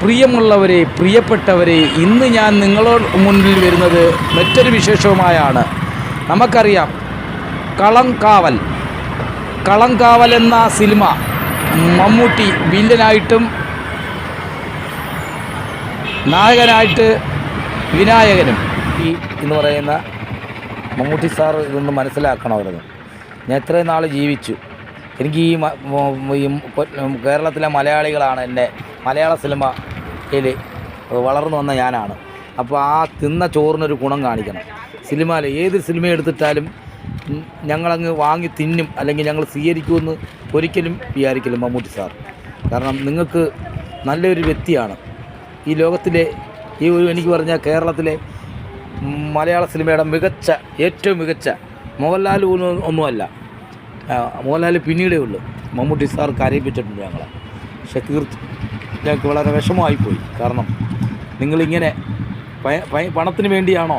പ്രിയമുള്ളവരെ പ്രിയപ്പെട്ടവരെ ഇന്ന് ഞാൻ നിങ്ങളോട് മുന്നിൽ വരുന്നത് മറ്റൊരു വിശേഷവുമായാണ്. നമുക്കറിയാം കളങ്കാവൽ കളങ്കാവൽ എന്ന സിനിമ മമ്മൂട്ടി വില്ലനായിട്ടും നായകനായിട്ട് വിനായകനും ഈ എന്ന് പറയുന്ന മമ്മൂട്ടി സാർ ഇതൊന്ന് മനസ്സിലാക്കണമായിരുന്നു ഞാൻ ഇത്രയും നാൾ ജീവിച്ചു. എനിക്ക് ഈ കേരളത്തിലെ മലയാളികളാണ് എന്റെ മലയാള സിനിമയിൽ വളർന്നു വന്ന ഞാനാണ്. അപ്പോൾ ആ തിന്ന ചോറിനൊരു ഗുണം കാണിക്കണം. സിനിമയിൽ ഏത് സിനിമ എടുത്തിട്ടാലും ഞങ്ങളങ്ങ് വാങ്ങി തിന്നും അല്ലെങ്കിൽ ഞങ്ങൾ സ്വീകരിക്കുമെന്ന് ഒരിക്കലും വിചാരിക്കില്ല മമ്മൂട്ടി സാർ. കാരണം നിങ്ങൾക്ക് നല്ലൊരു വ്യക്തിയാണ്. ഈ ലോകത്തിലെ ഈ ഒരു എനിക്ക് പറഞ്ഞാൽ കേരളത്തിലെ മലയാള സിനിമയുടെ മികച്ച ഏറ്റവും മികച്ച മോഹൻലാൽ ഒന്നും ഒന്നുമല്ല. മോഹൻലാൽ പിന്നീടേ ഉള്ളൂ. മമ്മൂട്ടി സാർ കരയിപ്പിച്ചിട്ടുണ്ട് ഞങ്ങളെ. തീർത്ത് ഞങ്ങൾക്ക് വളരെ വിഷമമായിപ്പോയി കാരണം നിങ്ങളിങ്ങനെ പണത്തിന് വേണ്ടിയാണോ?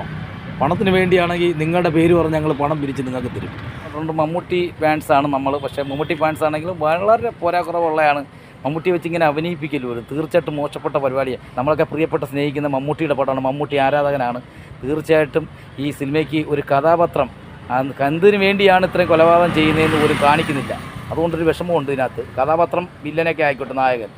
പണത്തിന് വേണ്ടിയാണെങ്കിൽ നിങ്ങളുടെ പേര് പറഞ്ഞ് ഞങ്ങൾ പണം പിരിച്ച് നിങ്ങൾക്ക് തരും. അതുകൊണ്ട് മമ്മൂട്ടി ഫാൻസാണ് നമ്മൾ പക്ഷേ മമ്മൂട്ടി ഫാൻസ് ആണെങ്കിലും വളരെ പോരാക്കുറവുള്ളതാണ് മമ്മൂട്ടി വെച്ച് ഇങ്ങനെ അഭിനയിപ്പിക്കലോ തീർച്ചയായിട്ടും മോശപ്പെട്ട പരിപാടിയാണ് നമ്മളൊക്കെ പ്രിയപ്പെട്ട സ്നേഹിക്കുന്ന മമ്മൂട്ടിയുടെ പടമാണ് മമ്മൂട്ടി ആരാധകനാണ്. തീർച്ചയായിട്ടും ഈ സിനിമയ്ക്ക് ഒരു കഥാപാത്രം എന്തിനു വേണ്ടിയാണ് ഇത്രയും കൊലപാതകം ചെയ്യുന്നതെന്ന് പോലും കാണിക്കുന്നില്ല. അതുകൊണ്ടൊരു വിഷമമുണ്ട് ഇതിനകത്ത്. കഥാപാത്രം വില്ലനൊക്കെ ആയിക്കോട്ടെ നായകൻ.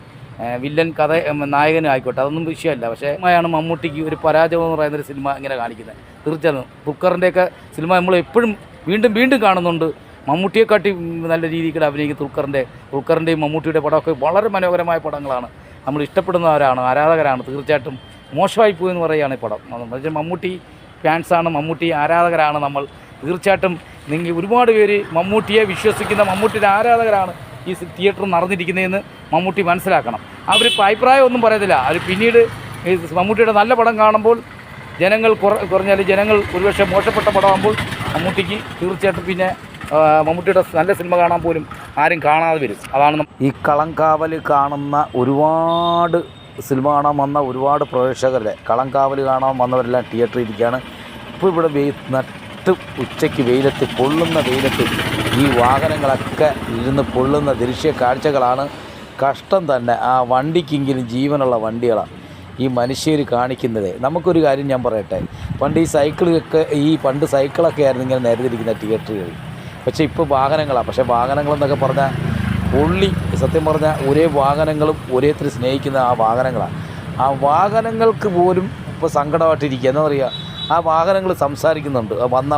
വില്ലൻ കഥ നായകനും ആയിക്കോട്ടെ അതൊന്നും വിഷയമല്ല. പക്ഷേ സിനിമയാണ് മമ്മൂട്ടിക്ക് ഒരു പരാജയം എന്ന് പറയുന്നൊരു സിനിമ ഇങ്ങനെ കാണിക്കുന്നത്. തീർച്ചയായും. ദുൽഖറിന്റെയൊക്കെ സിനിമ നമ്മൾ എപ്പോഴും വീണ്ടും വീണ്ടും കാണുന്നുണ്ട്. മമ്മൂട്ടിയെക്കാട്ടി കാട്ടി നല്ല രീതിയിൽ അഭിനയിക്കുന്ന ദുൽഖറിന്റെ ദുൽഖറിന്റെയും മമ്മൂട്ടിയുടെ പടമൊക്കെ വളരെ മനോഹരമായ പടങ്ങളാണ്. നമ്മൾ ഇഷ്ടപ്പെടുന്നവരാണ് ആരാധകരാണ്. തീർച്ചയായിട്ടും മോശമായി പോയി എന്ന് പറയുകയാണ് ഈ പടം. മമ്മൂട്ടി ഫാൻസാണ് മമ്മൂട്ടി ആരാധകരാണ് നമ്മൾ. തീർച്ചയായിട്ടും നിങ്ങൾ ഒരുപാട് പേര് മമ്മൂട്ടിയെ വിശ്വസിക്കുന്ന മമ്മൂട്ടിയുടെ ആരാധകരാണ് ഈ തിയേറ്റർ നടന്നിരിക്കുന്നതെന്ന് മമ്മൂട്ടി മനസ്സിലാക്കണം. അവർ അഭിപ്രായം ഒന്നും പറയത്തില്ല. അവർ പിന്നീട് മമ്മൂട്ടിയുടെ നല്ല പടം കാണുമ്പോൾ ജനങ്ങൾ കുറ കുറഞ്ഞാൽ ജനങ്ങൾ ഒരുപക്ഷെ മോശപ്പെട്ട പടമാകുമ്പോൾ മമ്മൂട്ടിക്ക് തീർച്ചയായിട്ടും പിന്നെ മമ്മൂട്ടിയുടെ നല്ല സിനിമ കാണാൻ പോലും ആരും കാണാതെ വരും. അതാണ് ഈ കളങ്കാവൽ കാണുന്ന ഒരുപാട് സിനിമ കാണാൻ വന്ന ഒരുപാട് പ്രേക്ഷകരുടെ കളങ്കാവൽ കാണാൻ വന്നവരെല്ലാം തിയേറ്ററിൽ ഇരിക്കുകയാണ്. ഇപ്പോൾ ഇവിടെ വെയി ഉച്ചയ്ക്ക് വെയിലത്ത് പൊള്ളുന്ന വെയിലത്ത് ഈ വാഹനങ്ങളൊക്കെ ഇരുന്ന് പൊള്ളുന്ന ദൃശ്യ കാഴ്ചകളാണ് കഷ്ടം തന്നെ. ആ വണ്ടിക്കെങ്കിലും ജീവനുള്ള വണ്ടികളാണ് ഈ മനുഷ്യർ കാണിക്കുന്നത്. നമുക്കൊരു കാര്യം ഞാൻ പറയട്ടെ. പണ്ട് ഈ സൈക്കിളൊക്കെ ഈ പണ്ട് സൈക്കിളൊക്കെ ആയിരുന്നു ഇങ്ങനെ നേരത്തിരിക്കുന്ന തിയേറ്ററുകൾ പക്ഷേ ഇപ്പോൾ വാഹനങ്ങളാണ് പക്ഷേ വാഹനങ്ങളെന്നൊക്കെ പറഞ്ഞാൽ പുള്ളി സത്യം പറഞ്ഞാൽ ഒരേ വാഹനങ്ങളും ഒരേ സ്നേഹിക്കുന്ന ആ വാഹനങ്ങളാണ് ആ വാഹനങ്ങൾക്ക് പോലും ഇപ്പോൾ സങ്കടമായിട്ടിരിക്കുക എന്താ പറയുക ആ വാഹനങ്ങൾ സംസാരിക്കുന്നുണ്ട്. വന്ന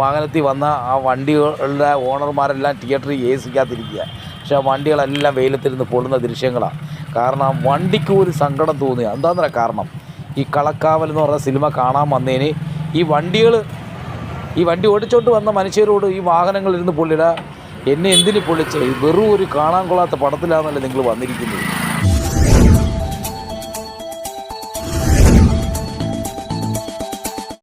വാഹനത്തിൽ വന്ന ആ വണ്ടികളുടെ ഓണർമാരെല്ലാം തിയേറ്ററിൽ എ പക്ഷെ ആ വണ്ടികളെല്ലാം വെയിലത്തിരുന്ന് പൊള്ളുന്ന ദൃശ്യങ്ങളാണ് കാരണം വണ്ടിക്ക് ഒരു സങ്കടം തോന്നുക എന്താണെന്നറിയാം കാരണം? ഈ കളക്കാവൽ എന്ന് പറഞ്ഞ സിനിമ കാണാൻ വന്നതിന് ഈ വണ്ടികൾ ഈ വണ്ടി ഓടിച്ചോണ്ട് വന്ന മനുഷ്യരോട് ഈ വാഹനങ്ങളിരുന്ന് പൊള്ളിട എന്നെ എന്തിന് പൊള്ളിച്ച? വെറും ഒരു കാണാൻ കൊള്ളാത്ത പടത്തിലാണല്ലോ നിങ്ങൾ വന്നിരിക്കുന്നത്.